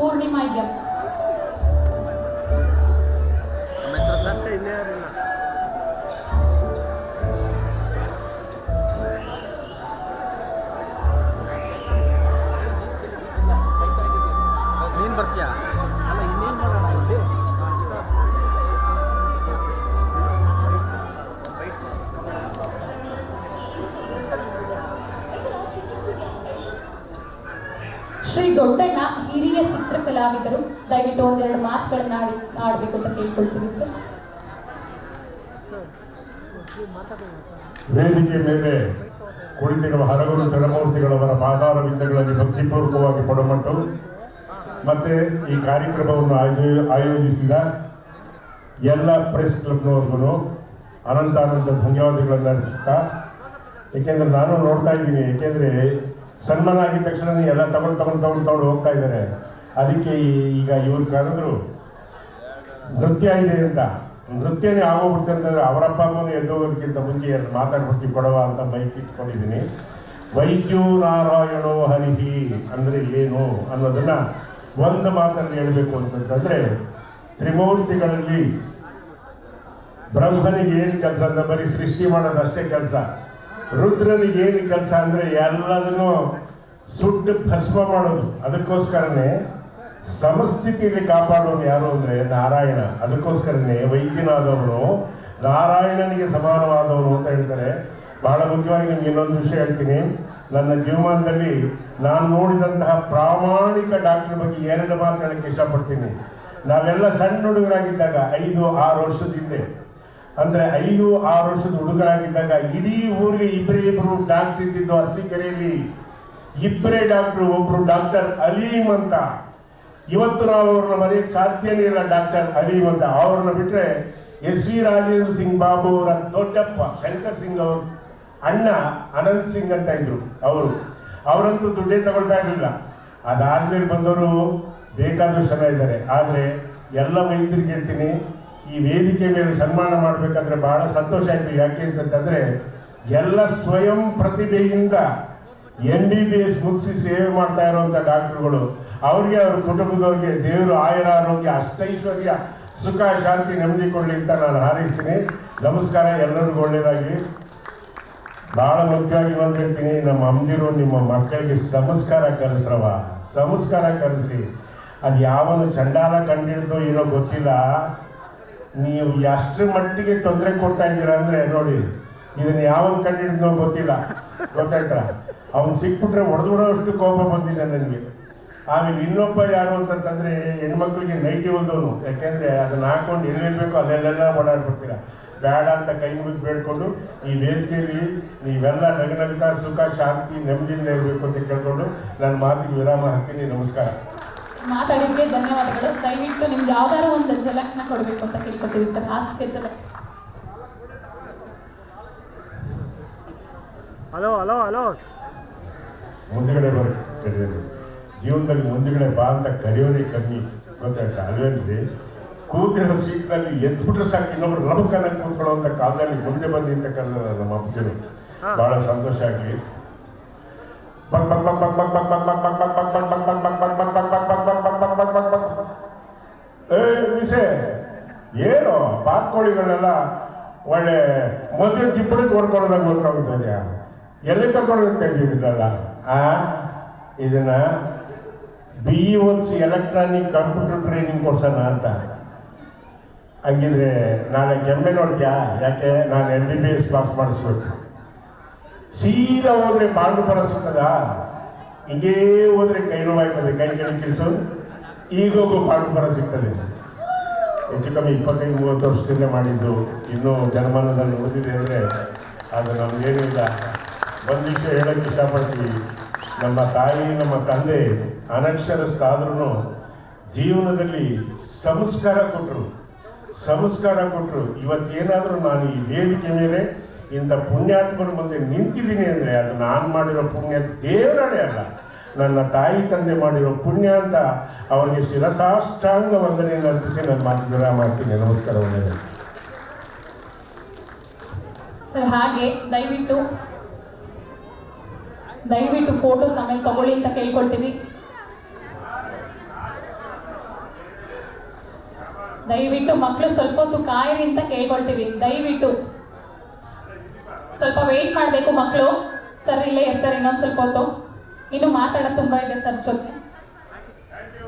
ಪೂರ್ಣಿಮಾ ಶ್ರೀ ದೊಡ್ಡಣ್ಣ ಹಿರಿಯ ಚಿತ್ರಕಲಾವಿದರು, ದಯವಿಟ್ಟು ಒಂದೆರಡು ಮಾತುಗಳನ್ನ ಆಡಿ, ಆಡಬೇಕು ಅಂತ ಕೇಳ್ಕೊಳ್ತೀವಿ ಸರ್. ವೇದಿಕೆ ಮೇಲೆ ಕುಳಿತಿರುವ ಹಲವರು ಚಲಮೂರ್ತಿಗಳವರ ಪಾದಾರ ವಿಂದಗಳಲ್ಲಿ ಭಕ್ತಿಪೂರ್ವಕವಾಗಿ ಪಡಮಟ್ಟು, ಮತ್ತೆ ಈ ಕಾರ್ಯಕ್ರಮವನ್ನು ಆಯೋ- ಆಯೋಜಿಸಿದ ಎಲ್ಲ ಪ್ರೆಸ್ ಕ್ಲಬ್ನವ್ರಿಗೂ ಅನಂತ ಅನಂತ ಧನ್ಯವಾದಗಳನ್ನು ಅರ್ಪಿಸ್ತಾ, ಏಕೆಂದ್ರೆ ನಾನು ನೋಡ್ತಾ ಇದ್ದೀನಿ, ಏಕೆಂದರೆ ಸನ್ಮಾನ ಆಗಿದ ತಕ್ಷಣ ಎಲ್ಲ ತಗೊಂಡು ತಗೊಂಡು ತಗೊಂಡು ತಗೊಂಡು ಹೋಗ್ತಾ ಇದ್ದಾರೆ. ಅದಕ್ಕೆ ಈಗ ಇವ್ರು ಕರೆದ್ರು, ನೃತ್ಯ ಇದೆ ಅಂತ. ನೃತ್ಯನೇ ಆಗೋಗ್ಬಿಡ್ತು ಅಂತಂದ್ರೆ ಅವರಪ್ಪ ಅಮ್ಮನ ಎದ್ದೋಗೋದಕ್ಕಿಂತ ಮುಂಚೆ ಮಾತಾಡ್ಬಿಡ್ತೀವಿ, ಕೊಡವ ಅಂತ ಮೈಕ್ ಇಟ್ಕೊಂಡಿದ್ದೀನಿ. ವೈದ್ಯೋ ನಾರಾಯಣೋ ಹರಿಹಿ ಅಂದರೆ ಏನು ಅನ್ನೋದನ್ನ ಒಂದು ಮಾತನ್ನು ಹೇಳಬೇಕು ಅಂತಂತಂದರೆ, ತ್ರಿಮೂರ್ತಿಗಳಲ್ಲಿ ಬ್ರಹ್ಮನಿಗೆ ಏನು ಕೆಲಸ ಅಂತ, ಬರೀ ಸೃಷ್ಟಿ ಮಾಡೋದು ಅಷ್ಟೇ ಕೆಲಸ. ರುದ್ರನಿಗೆ ಏನು ಕೆಲಸ ಅಂದರೆ ಎಲ್ಲದನ್ನು ಸುಟ್ಟು ಭಸ್ಮ ಮಾಡೋದು. ಅದಕ್ಕೋಸ್ಕರನೇ ಸಮಸ್ಥಿತಿಯಲ್ಲಿ ಕಾಪಾಡೋನು ಯಾರು ಅಂದರೆ ನಾರಾಯಣ. ಅದಕ್ಕೋಸ್ಕರನೇ ವೈದ್ಯನಾದವನು ನಾರಾಯಣನಿಗೆ ಸಮಾನವಾದವನು ಅಂತ ಹೇಳ್ತಾರೆ. ಬಹಳ ಮುಖ್ಯವಾಗಿ ನಿಮ್ಗೆ ಇನ್ನೊಂದು ವಿಷಯ ಹೇಳ್ತೀನಿ. ನನ್ನ ಜೀವಮಾನದಲ್ಲಿ ನಾನು ನೋಡಿದಂತಹ ಪ್ರಾಮಾಣಿಕ ಡಾಕ್ಟರ್ ಬಗ್ಗೆ ಎರಡು ಮಾತು ಹೇಳಕ್ಕೆ ಇಷ್ಟಪಡ್ತೀನಿ. ನಾವೆಲ್ಲ ಸಣ್ಣ ಹುಡುಗರಾಗಿದ್ದಾಗ ಐದು, ಆರು ವರ್ಷದ ಹಿಂದೆ ಅಂದ್ರೆ ಐದು, ಆರು ವರ್ಷದ ಹುಡುಗರಾಗಿದ್ದಾಗ ಇಡೀ ಊರಿಗೆ ಇಬ್ಬರೇ ಇಬ್ಬರು ಡಾಕ್ಟರ್ ಇದ್ದಿದ್ದು ಅರಸೀಕೆರೆಯಲ್ಲಿ. ಇಬ್ಬರೇ ಡಾಕ್ಟರ್ ಒಬ್ರು ಡಾಕ್ಟರ್ ಅಲೀಮ್ ಅಂತ. ಇವತ್ತು ನಾವು ಅವ್ರನ್ನ ಮರೆಯಕ್ಕೆ ಸಾಧ್ಯನೇ ಇಲ್ಲ ಡಾಕ್ಟರ್ ಅಲೀಮ್ ಅಂತ. ಅವ್ರನ್ನ ಬಿಟ್ರೆ ಎಸ್ ವಿ ರಾಜೇಂದ್ರ ಸಿಂಗ್ ಬಾಬು ಅವರ ದೊಡ್ಡಪ್ಪ ಶಂಕರ್ ಸಿಂಗ್ ಅವ್ರ, ಅಣ್ಣ ಅನಂತ್ ಸಿಂಗ್ ಅಂತ ಇದ್ರು ಅವರು. ಅವರಂತೂ ದುಡ್ಡೇ ತಗೊಳ್ತಾ ಇರಲಿಲ್ಲ. ಅದಾದ್ಮೇಲೆ ಬಂದವರು ಬೇಕಾದಷ್ಟು ಜನ ಇದ್ದಾರೆ. ಆದರೆ ಎಲ್ಲ ವೈದ್ಯರಿಗೆ ಹೇಳ್ತೀನಿ ಈ ವೇದಿಕೆ ಮೇಲೆ ಸನ್ಮಾನ ಮಾಡಬೇಕಾದ್ರೆ ಬಹಳ ಸಂತೋಷ ಆಯಿತು. ಯಾಕೆ ಅಂತಂತಂದರೆ ಎಲ್ಲ ಸ್ವಯಂ ಪ್ರತಿಭೆಯಿಂದ ಎನ್ ಬಿ ಬಿ ಎಸ್ ಮುಗಿಸಿ ಸೇವೆ ಮಾಡ್ತಾ ಇರುವಂಥ ಡಾಕ್ಟ್ರುಗಳು, ಅವ್ರಿಗೆ ಅವ್ರ ಕುಟುಂಬದವ್ರಿಗೆ ದೇವರು ಆಯುರ ಆರೋಗ್ಯ, ಅಷ್ಟೈಶ್ವರ್ಯ, ಸುಖ, ಶಾಂತಿ, ನೆಮ್ಮದಿ ಕೊಡಲಿ ಅಂತ ನಾನು ಹಾರೈಸ್ತೀನಿ. ನಮಸ್ಕಾರ, ಎಲ್ಲರಿಗೂ ಒಳ್ಳೆಯದಾಗಿ ಭಾಳ ಮುಖ್ಯವಾಗಿ ಒಂದು ಹೇಳ್ತೀನಿ ನಮ್ಮ ಅಮ್ಮದಿರು ನಿಮ್ಮ ಮಕ್ಕಳಿಗೆ ಸಂಸ್ಕಾರ ಕರೆಸ್ರವ ಸಂಸ್ಕಾರ ಕರೆಸಿ ಅದು ಯಾವನು ಚಂಡಾಲ ಕಂಡಿಡ್ದೋ ಏನೋ ಗೊತ್ತಿಲ್ಲ. ನೀವು ಎಷ್ಟರ ಮಟ್ಟಿಗೆ ತೊಂದರೆ ಕೊಡ್ತಾ ಇದ್ದೀರಾ ಅಂದ್ರೆ ನೋಡಿ, ಇದನ್ನ ಯಾವಾಗ ಕಂಡಿಡಿದ್ನೋ ಗೊತ್ತಿಲ್ಲ. ಗೊತ್ತಾಯ್ತಾ? ಅವ್ನು ಸಿಕ್ಬಿಟ್ರೆ ಹೊಡೆದು ಬಿಡೋಷ್ಟು ಕೋಪ ಬಂದಿದೆ ನನಗೆ. ಆಮೇಲೆ ಇನ್ನೊಬ್ಬ ಯಾರು ಅಂತಂತಂದ್ರೆ ಹೆಣ್ಮಕ್ಳಿಗೆ ನೈಟಿ ಒಂದವನು ಯಾಕೆಂದ್ರೆ ಅದನ್ನ ಹಾಕೊಂಡು ಎಲ್ಲಿರ್ಬೇಕು ಅಲ್ಲೆಲ್ಲ ಓಡಾಡ್ಬಿಡ್ತೀರ? ಬೇಡ ಅಂತ ಕೈ ಮುಗಿದು ಬೇಡ್ಕೊಂಡು, ಈ ವೇದಿಕೆಯಲ್ಲಿ ನೀವೆಲ್ಲ ನಗನಗ್ತಾ ಸುಖ, ಶಾಂತಿ, ನೆಮ್ಮದಿಯಿಂದ ಇರಬೇಕು ಅಂತ ಕೇಳ್ಕೊಂಡು ನನ್ನ ಮಾತಿಗೆ ವಿರಾಮ ಹಾಕ್ತೀನಿ. ನಮಸ್ಕಾರ. ಮಾತಾಡಿದ್ಕೆ ಧನ್ಯವಾದಗಳು. ದಯವಿಟ್ಟು ನಿಮ್ಗೆ ಯಾವ್ದಾರು ಒಂದು ಜಲಕ್ನ ಕೊಡಬೇಕು ಅಂತ ಕೇಳ್ಕೊತೀವಿ ಸರ್. ಹಾಸ್ಯ ಜಲಕ್ ಹಲೋ ಹಲೋ ಹಲೋ. ಮುಂದುಗಡೆ ಬರ್ ಕರೆಯೋದು ಜೀವನದಲ್ಲಿ ಮುಂದುಗಡೆ ಬಾ ಅಂತ ಕರೆಯೋದೇ ಕಮ್ಮಿ. ಗೊತ್ತಾಯ್ತಾ? ಅಲ್ವೇನ್ರಿ ಕೂತಿರೋ ಸೀಟ್ನಲ್ಲಿ ಎದ್ಬಿಟ್ರೆ ಸಾಕು. ಇನ್ನೊಬ್ರು ರಮಕನ್ನ ಕೂತ್ಕೊಳ್ಳೋ ಅಂತ ಕಾಲದಲ್ಲಿ ಮುಂದೆ ಬಂದಿ ಅಂತ ಕರೆದ ನಮ್ಮ ಅಪ್ಪಗಳು ಬಹಳ ಸಂತೋಷ ಆಗಲಿ. ವಿಷಯ ಏನು ಬಾತ್ಕೋಳಿಗಳನ್ನೆಲ್ಲ ಒಳ್ಳೆ ಮೊದಲು ಜಿಪ್ಪಡಕ್ಕೆ ಹೊಡ್ಕೊಳ್ಳೋದಾಗ ಗೊತ್ತಾಗ್ತದೆ ಎಲ್ಲಿ ಕರ್ಕೊಂಡು ಹೋಗ್ತಾ ಇದ್ದಿದ್ರಲ್ಲ ಆ? ಇದನ್ನ ಬಿ ಒನ್ಸ್ ಎಲೆಕ್ಟ್ರಾನಿಕ್ ಕಂಪ್ಯೂಟರ್ ಟ್ರೈನಿಂಗ್ ಕೊಡ್ಸೋಣ ಅಂತ. ಹಂಗಿದ್ರೆ ನಾನು ಕೆಮ್ಮೆ ನೋಡ್ತೀಯಾ? ಯಾಕೆ? ನಾನು M B B S pass ಮಾಡಿಸ್ಬೇಕು. ಸೀದಾ ಹೋದ್ರೆ ಬಾಂಡುಪುರ ಸಿಗ್ತದ? ಹಿಂಗೇ ಹೋದ್ರೆ ಕೈ ನೋವಾಯ್ತದೆ ಕೈ ಕೆಳಗೆ ಕಿಳಿಸು. ಈಗ ಹೋಗು ಬಾಂಡು ಬರ ಸಿಗ್ತದೆ. ಹೆಚ್ಚು ಕಮ್ಮಿ ಇಪ್ಪತ್ತೈದು, ಮೂವತ್ತು ವರ್ಷದಿಂದ ಮಾಡಿದ್ದು ಇನ್ನೂ ಜನಮಾನದಲ್ಲಿ ಉಳಿದಿದೆ ಅಂದರೆ ಅದು ನಮಗೇನಿಲ್ಲ ಒಂದು ವಿಷಯ ಹೇಳಕ್ಕೆ ಇಷ್ಟಪಡ್ತೀವಿ ನಮ್ಮ ತಾಯಿ, ನಮ್ಮ ತಂದೆ ಅನಕ್ಷರಸ್ಥಾದ್ರೂ ಜೀವನದಲ್ಲಿ ಸಂಸ್ಕಾರ ಕೊಟ್ಟರು ಸಂಸ್ಕಾರ ಕೊಟ್ಟರು ಇವತ್ತೇನಾದರೂ ನಾನು ಈ ವೇದಿಕೆ ಮೇಲೆ ಇಂಥ ಪುಣ್ಯಾತ್ಮರ ಮುಂದೆ ನಿಂತಿದ್ದೀನಿ ಅಂದರೆ ಅದು ನಾನು ಮಾಡಿರೋ ಪುಣ್ಯ ದೇವರೇ ಅಲ್ಲ. ನನ್ನ ತಾಯಿ ತಂದೆ ಮಾಡಿರೋ ಪುಣ್ಯ ಅಂತ ಅವರಿಗೆ ಶಿರಸಾಷ್ಟಾಂಗ ವಂದನೆಯನ್ನು ಅರ್ಪಿಸಿ ನಾನು ಮಾತು ವಿರಾಮ ಮಾಡ್ತೀನಿ. ನಮಸ್ಕಾರ, ಒಳ್ಳೆಯದು. ಸರ್, ಹಾಗೆ ದಯವಿಟ್ಟು ದಯವಿಟ್ಟು ಫೋಟೋಸ್ ಆಮೇಲೆ ತಗೊಳ್ಳಿ ಅಂತ ಕೇಳ್ಕೊಳ್ತೀವಿ. ದಯವಿಟ್ಟು ಮಕ್ಕಳು ಸ್ವಲ್ಪ ಹೊತ್ತು ಕಾಯಿರಿ ಅಂತ ಕೇಳ್ಕೊಳ್ತೀವಿ. ದಯವಿಟ್ಟು. ಸ್ವಲ್ಪ ವೇಟ್ ಮಾಡಬೇಕು ಮಕ್ಕಳು ಸರ್ ಇಲ್ಲೇ ಇರ್ತಾರೆ, ಇನ್ನೊಂದು ಸ್ವಲ್ಪ ಹೊತ್ತು. ಇನ್ನು ಮಾತಾಡೋದು ತುಂಬ ಇದೆ ಸರ್ ಜೊತೆ.